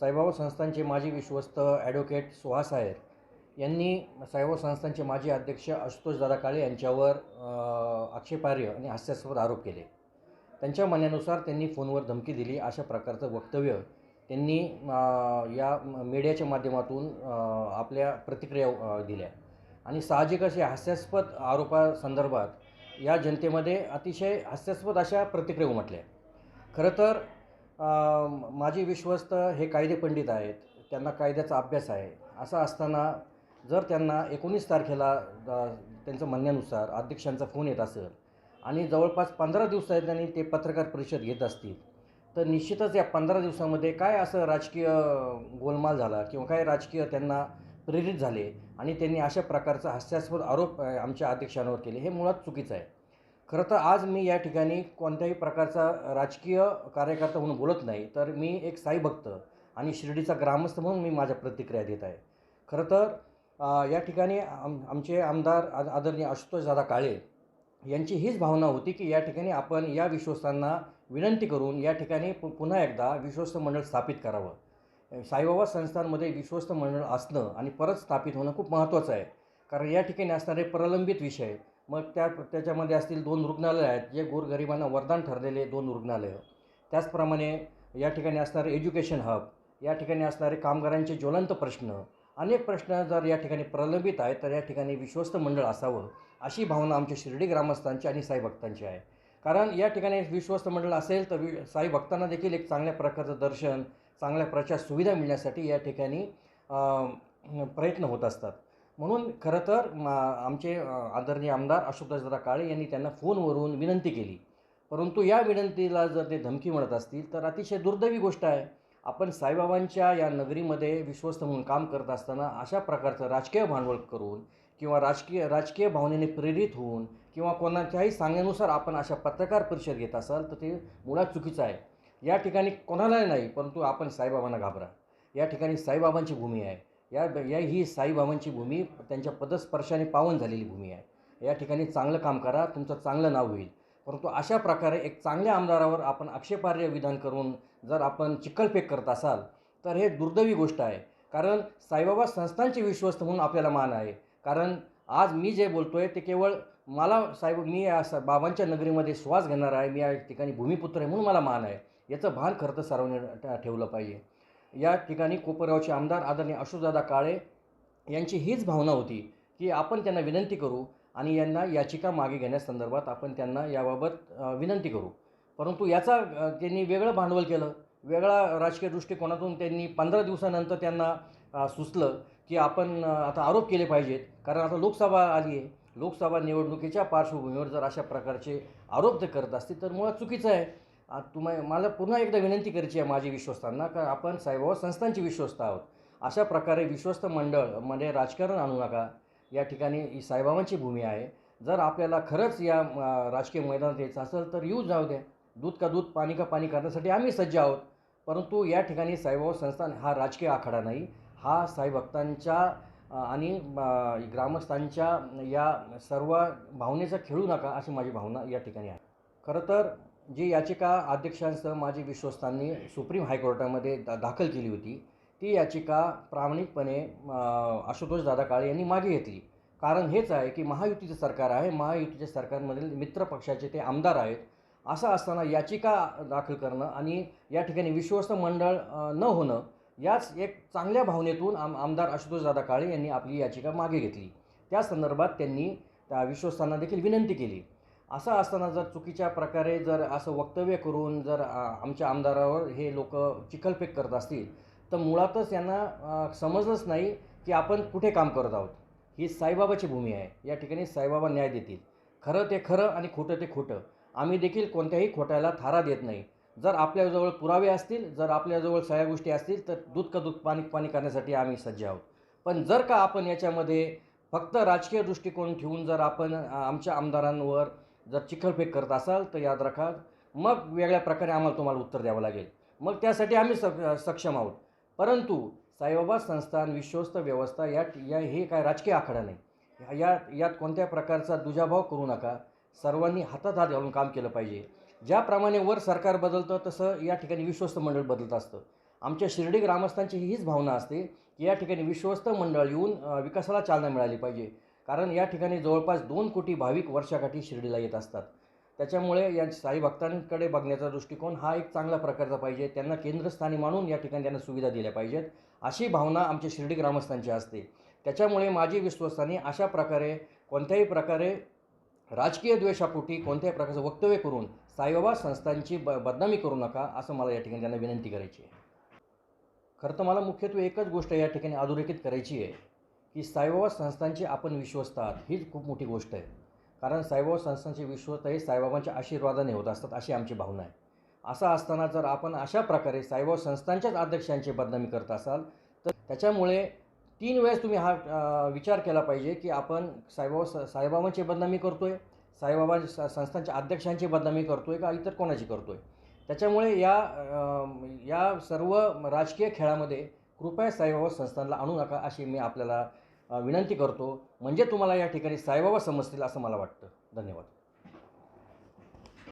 साईबाबा संस्थांचे माजी विश्वस्त ॲडव्होकेट सुहास आहेर यांनी साईबाबा संस्थांचे माजी अध्यक्ष आशुतोष दादा काळे यांच्यावर आक्षेपार्ह आणि हास्यास्पद आरोप केले. त्यांच्या म्हणण्यानुसार त्यांनी फोनवर धमकी दिली. अशा प्रकारचं वक्तव्य त्यांनी या मीडियाच्या माध्यमातून आपल्या प्रतिक्रिया दिल्या. आणि साहजिकच या हास्यास्पद आरोपासंदर्भात या जनतेमध्ये अतिशय हास्यास्पद अशा प्रतिक्रिया उमटल्या. खरं तर माझे विश्वस्त हे कायदे पंडित आहेत. त्यांना कायद्याचा अभ्यास आहे. असं असताना जर त्यांना एकोणीस तारखेला त्यांचं म्हणण्यानुसार अध्यक्षांचा फोन येत असेल आणि जवळपास पंधरा दिवसात त्यांनी ते पत्रकार परिषद घेत असतील तर निश्चितच या पंधरा दिवसामध्ये काय असं राजकीय गोलमाल झाला किंवा काय राजकीय त्यांना प्रेरित झाले आणि त्यांनी अशा प्रकारचा हास्यास्पद आरोप आमच्या अध्यक्षांवर केले हे मुळात चुकीचं आहे. खरं तर आज मी या ठिकाणी कोणत्याही प्रकारचा राजकीय कार्यकर्ता म्हणून बोलत नाही तर मी एक साई भक्त आणि शिर्डीचा ग्रामस्थ म्हणून मी माझ्या प्रतिक्रिया देत आहे. खरं तर या ठिकाणी आम आमचे आमदार आद आदरणीय आशुतोष दादा काळे यांची हीच भावना होती की या ठिकाणी आपण या विश्वस्तांना विनंती करून या ठिकाणी पु पुन्हा एकदा विश्वस्त मंडळ स्थापित करावं. साईबाबा संस्थांमध्ये विश्वस्त मंडळ असणं आणि परत स्थापित होणं खूप महत्त्वाचं आहे. कारण या ठिकाणी असणारे प्रलंबित विषय मग त्या त्याच्यामध्ये असतील दोन रुग्णालय आहेत जे गोरगरिबांना वरदान ठरलेले दोन रुग्णालयं. त्याचप्रमाणे या ठिकाणी असणारे एज्युकेशन हब या ठिकाणी असणारे कामगारांचे ज्वलंत प्रश्न अनेक प्रश्न जर या ठिकाणी प्रलंबित आहेत तर या ठिकाणी विश्वस्त मंडळ असावं अशी भावना आमच्या शिर्डी ग्रामस्थांची आणि साई भक्तांची आहे. कारण या ठिकाणी विश्वस्त मंडळ असेल तर वि साई भक्तांना देखील एक चांगल्या प्रकारचं दर्शन चांगल्या प्रचार सुविधा मिळण्यासाठी या ठिकाणी प्रयत्न होत असतात. म्हणून खरं तर मा आमचे आदरणीय आमदार अशोकदासदादा काळे यांनी त्यांना फोनवरून विनंती केली. परंतु या विनंतीला जर ते धमकी म्हणत असतील तर अतिशय दुर्दैवी गोष्ट आहे. आपण साईबाबांच्या या नगरीमध्ये विश्वस्त म्हणून काम करत असताना अशा प्रकारचं राजकीय भांडवल करून किंवा राजकीय राजकीय भावनेने प्रेरित होऊन किंवा कोणाच्याही सांगण्यानुसार आपण अशा पत्रकार परिषद घेत असाल तर ते मुळात चुकीचं आहे. या ठिकाणी कोणालाही नाही परंतु आपण साईबाबांना घाबरा. या ठिकाणी साईबाबांची भूमी आहे. या या ही साईबाबांची भूमी त्यांच्या पदस्पर्शाने पावन झालेली भूमी आहे. या ठिकाणी चांगलं काम करा तुमचं चांगलं नाव होईल. परंतु अशा प्रकारे एक चांगल्या आमदारावर आपण आक्षेपार्ह विधान करून जर आपण चिखलफेक करत असाल तर हे दुर्दैवी गोष्ट आहे. कारण साईबाबा संस्थांचे विश्वस्त म्हणून आपल्याला मान आहे. कारण आज मी जे बोलतो आहे ते केवळ मला साहेब मी या बाबांच्या नगरीमध्ये श्वास घेणार आहे मी या ठिकाणी भूमिपुत्र आहे म्हणून मला मान आहे. याचं भान खरं तर सर्वांनी ठेवलं पाहिजे. या ठिकाणी कोपरगावचे आमदार आदरणीय अशोकदादा काळे यांची हीच भावना होती की आपण त्यांना विनंती करू आणि यांना याचिका मागे घेण्यासंदर्भात आपण त्यांना याबाबत विनंती करू. परंतु याचा त्यांनी वेगळं भांडवल केलं. वेगळा राजकीय दृष्टिकोनातून त्यांनी पंधरा दिवसानंतर त्यांना सुचलं की आपण आता आरोप केले पाहिजेत. कारण आता लोकसभा आली आहे. लोकसभा निवडणुकीच्या पार्श्वभूमीवर जर अशा प्रकारचे आरोप ते करत असतील तर मुळात चुकीचं आहे. आ, तुम्हा मला पुन्हा एकदा विनंती करायची आहे माझी विश्वस्तांना का आपण साईबाबा हो, संस्थांची विश्वस्त आहोत. अशा प्रकारे विश्वस्त मंडळमध्ये राजकारण आणू नका. या ठिकाणी ही साईबाबांची भूमी आहे. जर आपल्याला खरंच या राजकीय मैदानात यायचं असेल तर येऊ जाऊ द्या. दूध का दूध पाणी का पाणी करण्यासाठी आम्ही सज्ज आहोत. परंतु या ठिकाणी साईबाबा हो, संस्थान हा राजकीय आखाडा नाही. हा साईभक्तांच्या आणि ग्रामस्थांच्या या सर्व भावनेचा खेळू नका अशी माझी भावना या ठिकाणी आहे. खरं तर जी याचिका अध्यक्षांसह माजी विश्वस्तांनी सुप्रीम हायकोर्टामध्ये दा दाखल केली होती ती याचिका प्रामाणिकपणे आशुतोष दादा काळे यांनी मागे घेतली. कारण हेच आहे की महायुतीचं सरकार आहे महायुतीच्या सरकारमधील मित्र पक्षाचे ते आमदार आहेत. असं असताना याचिका दाखल करणं आणि या ठिकाणी विश्वस्त मंडळ न होणं याच एक चांगल्या भावनेतून आम आमदार आशुतोष दादा काळे यांनी आपली याचिका मागे घेतली. त्या संदर्भात त्यांनी त्या विश्वस्तांना देखील विनंती केली. असं असताना जर चुकीच्या प्रकारे जर असं वक्तव्य करून जर आमच्या आमदारावर हे लोक चिखलफेक करत असतील तर मुळातच यांना समजलंच नाही की आपण कुठे काम करत आहोत. ही साईबाबाची भूमी आहे. या ठिकाणी साईबाबा न्याय देतील. खरं ते खरं आणि खोटं ते खोटं. आम्ही देखील कोणत्याही खोट्याला थारा देत नाही. जर आपल्याजवळ पुरावे असतील जर आपल्याजवळ सगळ्या गोष्टी असतील तर दूध का दूध पाणी पाणी करण्यासाठी आम्ही सज्ज आहोत. पण जर का आपण याच्यामध्ये फक्त राजकीय दृष्टिकोन ठेवून जर आपण आमच्या आमदारांवर जर चिखलफेक करत असाल तर याद राखा मग वेगळ्या प्रकारे आम्हाला तुम्हाला उत्तर द्यावं लागेल. मग त्यासाठी आम्ही सक सक्षम आहोत. परंतु साईबाबा संस्थान विश्वस्त व्यवस्था या या हे काय राजकीय आखाडा नाही. या यात कोणत्या प्रकारचा दुजाभाव करू नका. सर्वांनी हातात हात घालून काम केलं पाहिजे. ज्याप्रमाणे वर सरकार बदलतं तसं या ठिकाणी विश्वस्त मंडळ बदलत असतं. आमच्या शिर्डी ग्रामस्थांची हीच भावना असते की या ठिकाणी विश्वस्त मंडळ येऊन विकासाला चालना मिळाली पाहिजे. कारण या ठिकाणी जवळपास दोन कोटी भाविक वर्षाकाठी शिर्डीला येत असतात. त्याच्यामुळे या साई भक्तांकडे बघण्याचा दृष्टिकोन हा एक चांगला प्रकारचा पाहिजे. त्यांना केंद्रस्थानी मानून या ठिकाणी त्यांना सुविधा दिल्या पाहिजेत. अशी भावना आमच्या शिर्डी ग्रामस्थांची असते. त्याच्यामुळे माझी विश्वस्तांनी अशा प्रकारे कोणत्याही प्रकारे राजकीय द्वेषापोटी कोणत्याही प्रकारचं वक्तव्य करून साईबाबा संस्थांची ब बदनामी करू नका असं मला या ठिकाणी त्यांना विनंती करायची आहे. खरं तर मला मुख्यत्वे एकच गोष्ट या ठिकाणी अधोरेखित करायची आहे. की साईबाबा संस्थांची आपण विश्वस्त आहात. हीच खूप मोठी गोष्ट आहे. कारण साईबाबा संस्थांचे विश्वस्त हे साईबाबांच्या आशीर्वादाने होत असतात अशी आमची भावना आहे. असं असताना जर आपण अशा प्रकारे साईबाबा संस्थांच्याच अध्यक्षांची बदनामी करत असाल तर त्याच्यामुळे तीन वेळेस तुम्ही हा विचार केला पाहिजे की आपण साईबाबा साईबाबांची बदनामी करतोय साईबाबा संस्थांच्या अध्यक्षांची बदनामी करतो आहे का इतर कोणाची करतो आहे त्याच्यामुळे या या सर्व राजकीय खेळामध्ये कृपया साईबाबा संस्थानला आणू नका अशी मी आपल्याला विनंती करतो. म्हणजे तुम्हाला या ठिकाणी साईबाबा समजतील असं मला वाटतं. धन्यवाद.